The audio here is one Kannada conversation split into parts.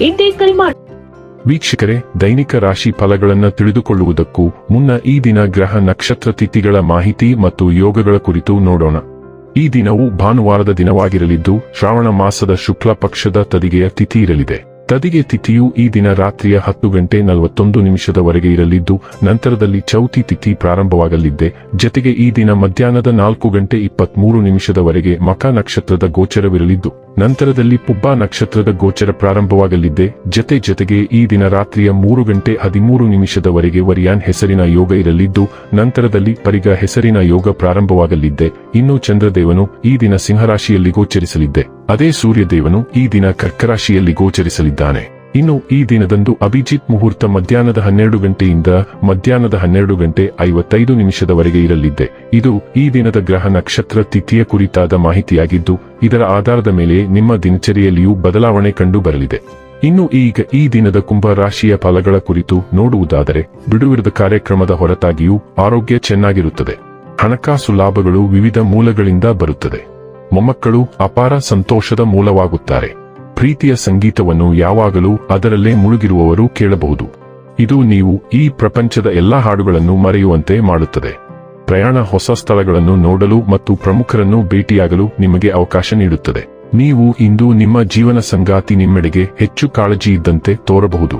ಇಂದೇ ಮಾಡಿ. ವೀಕ್ಷಕರೇ, ದೈನಿಕ ರಾಶಿ ಫಲಗಳನ್ನು ತಿಳಿದುಕೊಳ್ಳುವುದಕ್ಕೂ ಮುನ್ನ ಈ ದಿನ ಗ್ರಹ ನಕ್ಷತ್ರ ತಿಥಿಗಳ ಮಾಹಿತಿ ಮತ್ತು ಯೋಗಗಳ ಕುರಿತು ನೋಡೋಣ. ಈ ದಿನವು ಭಾನುವಾರದ ದಿನವಾಗಿರಲಿದ್ದು, ಶ್ರಾವಣ ಮಾಸದ ಶುಕ್ಲ ಪಕ್ಷದ ತದಿಗೆಯ ತಿಥಿ ಇರಲಿದೆ. ತದಿಗೆ ತಿಥಿಯು ಈ ದಿನ ರಾತ್ರಿಯ ಹತ್ತು ಗಂಟೆ ನಲವತ್ತೊಂದು ನಿಮಿಷದವರೆಗೆ ಇರಲಿದ್ದು, ನಂತರದಲ್ಲಿ ಚೌತಿ ತಿಥಿ ಪ್ರಾರಂಭವಾಗಲಿದ್ದೆ. ಜತೆಗೆ ಈ ದಿನ ಮಧ್ಯಾಹ್ನದ ನಾಲ್ಕು ಗಂಟೆ ಇಪ್ಪತ್ಮೂರು ನಿಮಿಷದವರೆಗೆ ಮಕ ನಕ್ಷತ್ರದ ಗೋಚರವಿರಲಿದ್ದು ನಂತರದಲ್ಲಿ ಪುಬ್ಬ ನಕ್ಷತ್ರದ ಗೋಚರ ಪ್ರಾರಂಭವಾಗಲಿದ್ದೆ ಜತೆ ಜತೆಗೆ ಈ ದಿನ ರಾತ್ರಿಯ ಮೂರು ಗಂಟೆ ಹದಿಮೂರು ನಿಮಿಷದವರೆಗೆ ವರಿಯಾನ್ ಹೆಸರಿನ ಯೋಗ ಇರಲಿದ್ದು, ನಂತರದಲ್ಲಿ ಪರಿಗ ಹೆಸರಿನ ಯೋಗ ಪ್ರಾರಂಭವಾಗಲಿದ್ದೆ ಇನ್ನು ಚಂದ್ರದೇವನು ಈ ದಿನ ಸಿಂಹರಾಶಿಯಲ್ಲಿ ಗೋಚರಿಸಲಿದ್ದೆ ಅದೇ ಸೂರ್ಯದೇವನು ಈ ದಿನ ಕರ್ಕರಾಶಿಯಲ್ಲಿ ಗೋಚರಿಸಲಿದ್ದಾನೆ. ಇನ್ನು ಈ ದಿನದಂದು ಅಭಿಜಿತ್ ಮುಹೂರ್ತ ಮಧ್ಯಾಹ್ನದ ಹನ್ನೆರಡು ಗಂಟೆಯಿಂದ ಮಧ್ಯಾಹ್ನದ ಹನ್ನೆರಡು ಗಂಟೆ ಐವತ್ತೈದು ನಿಮಿಷದವರೆಗೆ ಇರಲಿದ್ದೆ ಇದು ಈ ದಿನದ ಗ್ರಹ ನಕ್ಷತ್ರ ತಿಥಿಯ ಕುರಿತಾದ ಮಾಹಿತಿಯಾಗಿದ್ದು, ಇದರ ಆಧಾರದ ಮೇಲೆ ನಿಮ್ಮ ದಿನಚರಿಯಲ್ಲಿಯೂ ಬದಲಾವಣೆ ಕಂಡು ಬರಲಿದೆ ಇನ್ನು ಈಗ ಈ ದಿನದ ಕುಂಭ ರಾಶಿಯ ಫಲಗಳ ಕುರಿತು ನೋಡುವುದಾದರೆ, ಬಿಡುವಿರದ ಕಾರ್ಯಕ್ರಮದ ಹೊರತಾಗಿಯೂ ಆರೋಗ್ಯ ಚೆನ್ನಾಗಿರುತ್ತದೆ. ಹಣಕಾಸು ಲಾಭಗಳು ವಿವಿಧ ಮೂಲಗಳಿಂದ ಬರುತ್ತದೆ. ಮೊಮ್ಮಕ್ಕಳು ಅಪಾರ ಸಂತೋಷದ ಮೂಲವಾಗುತ್ತಾರೆ. ಪ್ರೀತಿಯ ಸಂಗೀತವನ್ನು ಯಾವಾಗಲೂ ಅದರಲ್ಲೇ ಮುಳುಗಿರುವವರು ಕೇಳಬಹುದು. ಇದು ನೀವು ಈ ಪ್ರಪಂಚದ ಎಲ್ಲಾ ಹಾಡುಗಳನ್ನು ಮರೆಯುವಂತೆ ಮಾಡುತ್ತದೆ. ಪ್ರಯಾಣ ಹೊಸ ಸ್ಥಳಗಳನ್ನು ನೋಡಲು ಮತ್ತು ಪ್ರಮುಖರನ್ನು ಭೇಟಿಯಾಗಲು ನಿಮಗೆ ಅವಕಾಶ ನೀಡುತ್ತದೆ. ನೀವು ಇಂದು ನಿಮ್ಮ ಜೀವನ ಸಂಗಾತಿ ನಿಮ್ಮೆಡೆಗೆ ಹೆಚ್ಚು ಕಾಳಜಿ ಇದ್ದಂತೆ ತೋರಬಹುದು.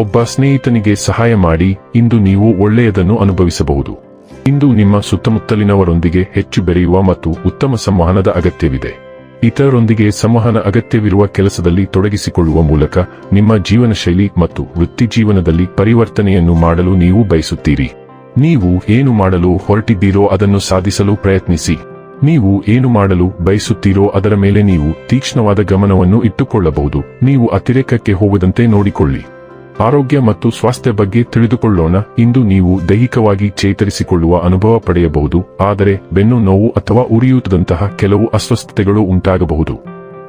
ಒಬ್ಬ ಸ್ನೇಹಿತನಿಗೆ ಸಹಾಯ ಮಾಡಿ ಇಂದು ನೀವು ಒಳ್ಳೆಯದನ್ನು ಅನುಭವಿಸಬಹುದು. ಇಂದು ನಿಮ್ಮ ಸುತ್ತಮುತ್ತಲಿನವರೊಂದಿಗೆ ಹೆಚ್ಚು ಬೆರೆಯುವ ಮತ್ತು ಉತ್ತಮ ಸಂವಹನದ ಅಗತ್ಯವಿದೆ. ಇತರರೊಂದಿಗೆ ಸಂವಹನ ಅಗತ್ಯವಿರುವ ಕೆಲಸದಲ್ಲಿ ತೊಡಗಿಸಿಕೊಳ್ಳುವ ಮೂಲಕ ನಿಮ್ಮ ಜೀವನ ಶೈಲಿ ಮತ್ತು ವೃತ್ತಿಜೀವನದಲ್ಲಿ ಪರಿವರ್ತನೆಯನ್ನು ಮಾಡಲು ನೀವು ಬಯಸುತ್ತೀರಿ. ನೀವು ಏನು ಮಾಡಲು ಹೊರಟಿದ್ದೀರೋ ಅದನ್ನು ಸಾಧಿಸಲು ಪ್ರಯತ್ನಿಸಿ. ನೀವು ಏನು ಮಾಡಲು ಬಯಸುತ್ತೀರೋ ಅದರ ಮೇಲೆ ನೀವು ತೀಕ್ಷ್ಣವಾದ ಗಮನವನ್ನು ಇಟ್ಟುಕೊಳ್ಳಬಹುದು. ನೀವು ಅತಿರೇಕಕ್ಕೆ ಹೋಗದಂತೆ ನೋಡಿಕೊಳ್ಳಿ. ಆರೋಗ್ಯ ಮತ್ತು ಸ್ವಾಸ್ಥ್ಯ ಬಗ್ಗೆ ತಿಳಿದುಕೊಳ್ಳೋಣ. ಇಂದು ನೀವು ದೈಹಿಕವಾಗಿ ಚೇತರಿಸಿಕೊಳ್ಳುವ ಅನುಭವ ಪಡೆಯಬಹುದು. ಆದರೆ ಬೆನ್ನು ನೋವು ಅಥವಾ ಉರಿಯೂತದಂತಹ ಕೆಲವು ಅಸ್ವಸ್ಥತೆಗಳು ಉಂಟಾಗಬಹುದು.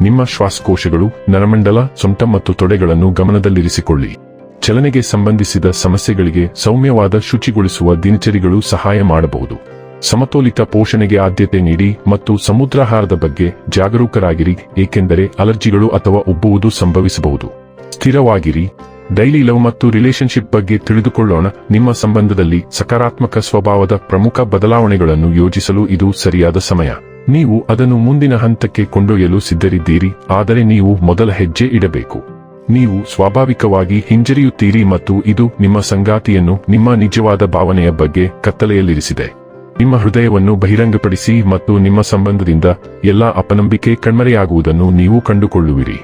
ನಿಮ್ಮ ಶ್ವಾಸಕೋಶಗಳು, ನರಮಂಡಲ, ಸೊಂಟ ಮತ್ತು ತೊಡೆಗಳನ್ನು ಗಮನದಲ್ಲಿರಿಸಿಕೊಳ್ಳಿ. ಚಲನೆಗೆ ಸಂಬಂಧಿಸಿದ ಸಮಸ್ಯೆಗಳಿಗೆ ಸೌಮ್ಯವಾದ ಶುಚಿಗೊಳಿಸುವ ದಿನಚರಿಗಳು ಸಹಾಯ ಮಾಡಬಹುದು. ಸಮತೋಲಿತ ಪೋಷಣೆಗೆ ಆದ್ಯತೆ ನೀಡಿ ಮತ್ತು ಸಮುದ್ರಾಹಾರದ ಬಗ್ಗೆ ಜಾಗರೂಕರಾಗಿರಿ, ಏಕೆಂದರೆ ಅಲರ್ಜಿಗಳು ಅಥವಾ ಉಬ್ಬುವುದು ಸಂಭವಿಸಬಹುದು. ಸ್ಥಿರವಾಗಿರಿ. ಡೈಲಿ ಲವ್ ಮತ್ತು ರಿಲೇಶನ್ಶಿಪ್ ಬಗ್ಗೆ ತಿಳಿದುಕೊಳ್ಳೋಣ. ನಿಮ್ಮ ಸಂಬಂಧದಲ್ಲಿ ಸಕಾರಾತ್ಮಕ ಸ್ವಭಾವದ ಪ್ರಮುಖ ಬದಲಾವಣೆಗಳನ್ನು ಯೋಜಿಸಲು ಇದು ಸರಿಯಾದ ಸಮಯ. ನೀವು ಅದನ್ನು ಮುಂದಿನ ಹಂತಕ್ಕೆ ಕೊಂಡೊಯ್ಯಲು ಸಿದ್ಧರಿದ್ದೀರಿ, ಆದರೆ ನೀವು ಮೊದಲ ಹೆಜ್ಜೆ ಇಡಬೇಕು. ನೀವು ಸ್ವಾಭಾವಿಕವಾಗಿ ಹಿಂಜರಿಯುತ್ತೀರಿ ಮತ್ತು ಇದು ನಿಮ್ಮ ಸಂಗಾತಿಯನ್ನು ನಿಮ್ಮ ನಿಜವಾದ ಭಾವನೆಯ ಬಗ್ಗೆ ಕತ್ತಲೆಯಲ್ಲಿರಿಸಿದೆ. ನಿಮ್ಮ ಹೃದಯವನ್ನು ಬಹಿರಂಗಪಡಿಸಿ ಮತ್ತು ನಿಮ್ಮ ಸಂಬಂಧದಿಂದ ಎಲ್ಲಾ ಅಪನಂಬಿಕೆ ಕಣ್ಮರೆಯಾಗುವುದನ್ನು ನೀವು ಕಂಡುಕೊಳ್ಳುವಿರಿ.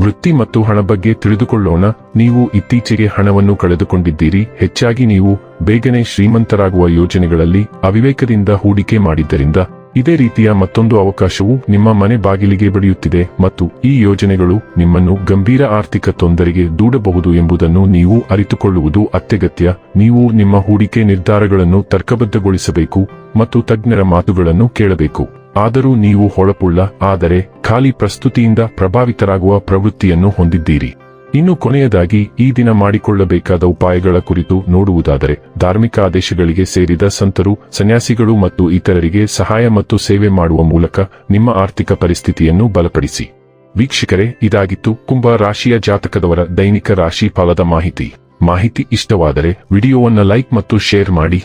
ವೃತ್ತಿ ಮತ್ತು ಹಣ ಬಗ್ಗೆ ತಿಳಿದುಕೊಳ್ಳೋಣ. ನೀವು ಇತ್ತೀಚೆಗೆ ಹಣವನ್ನು ಕಳೆದುಕೊಂಡಿದ್ದೀರಿ. ಹೆಚ್ಚಾಗಿ ನೀವು ಬೇಗನೆ ಶ್ರೀಮಂತರಾಗುವ ಯೋಜನೆಗಳಲ್ಲಿ ಅವಿವೇಕದಿಂದ ಹೂಡಿಕೆ ಮಾಡಿದ್ದರಿಂದ ಇದೇ ರೀತಿಯ ಮತ್ತೊಂದು ಅವಕಾಶವು ನಿಮ್ಮ ಮನೆ ಬಾಗಿಲಿಗೆ ಬಡಿಯುತ್ತಿದೆ ಮತ್ತು ಈ ಯೋಜನೆಗಳು ನಿಮ್ಮನ್ನು ಗಂಭೀರ ಆರ್ಥಿಕ ತೊಂದರೆಗೆ ದೂಡಬಹುದು ಎಂಬುದನ್ನು ನೀವು ಅರಿತುಕೊಳ್ಳುವುದು ಅತ್ಯಗತ್ಯ. ನೀವು ನಿಮ್ಮ ಹೂಡಿಕೆ ನಿರ್ಧಾರಗಳನ್ನು ತರ್ಕಬದ್ಧಗೊಳಿಸಬೇಕು ಮತ್ತು ತಜ್ಞರ ಮಾತುಗಳನ್ನು ಕೇಳಬೇಕು. ಆದರೂ ನೀವು ಹೊಳಪುಳ್ಳ, ಆದರೆ ಖಾಲಿ ಪ್ರಸ್ತುತಿಯಿಂದ ಪ್ರಭಾವಿತರಾಗುವ ಪ್ರವೃತ್ತಿಯನ್ನು ಹೊಂದಿದ್ದೀರಿ. ಇನ್ನು ಕೊನೆಯದಾಗಿ, ಈ ದಿನ ಮಾಡಿಕೊಳ್ಳಬೇಕಾದ ಉಪಾಯಗಳ ಕುರಿತು ನೋಡುವುದಾದರೆ, ಧಾರ್ಮಿಕ ಆದೇಶಗಳಿಗೆ ಸೇರಿದ ಸಂತರು, ಸನ್ಯಾಸಿಗಳು ಮತ್ತು ಇತರರಿಗೆ ಸಹಾಯ ಮತ್ತು ಸೇವೆ ಮಾಡುವ ಮೂಲಕ ನಿಮ್ಮ ಆರ್ಥಿಕ ಪರಿಸ್ಥಿತಿಯನ್ನು ಬಲಪಡಿಸಿ. ವೀಕ್ಷಕರೇ, ಇದಾಗಿತ್ತು ಕುಂಭ ರಾಶಿಯ ಜಾತಕದವರ ದೈನಿಕ ರಾಶಿ ಫಲದ ಮಾಹಿತಿ. ಮಾಹಿತಿ ಇಷ್ಟವಾದರೆ, ವಿಡಿಯೋವನ್ನು ಲೈಕ್ ಮತ್ತು ಶೇರ್ ಮಾಡಿ.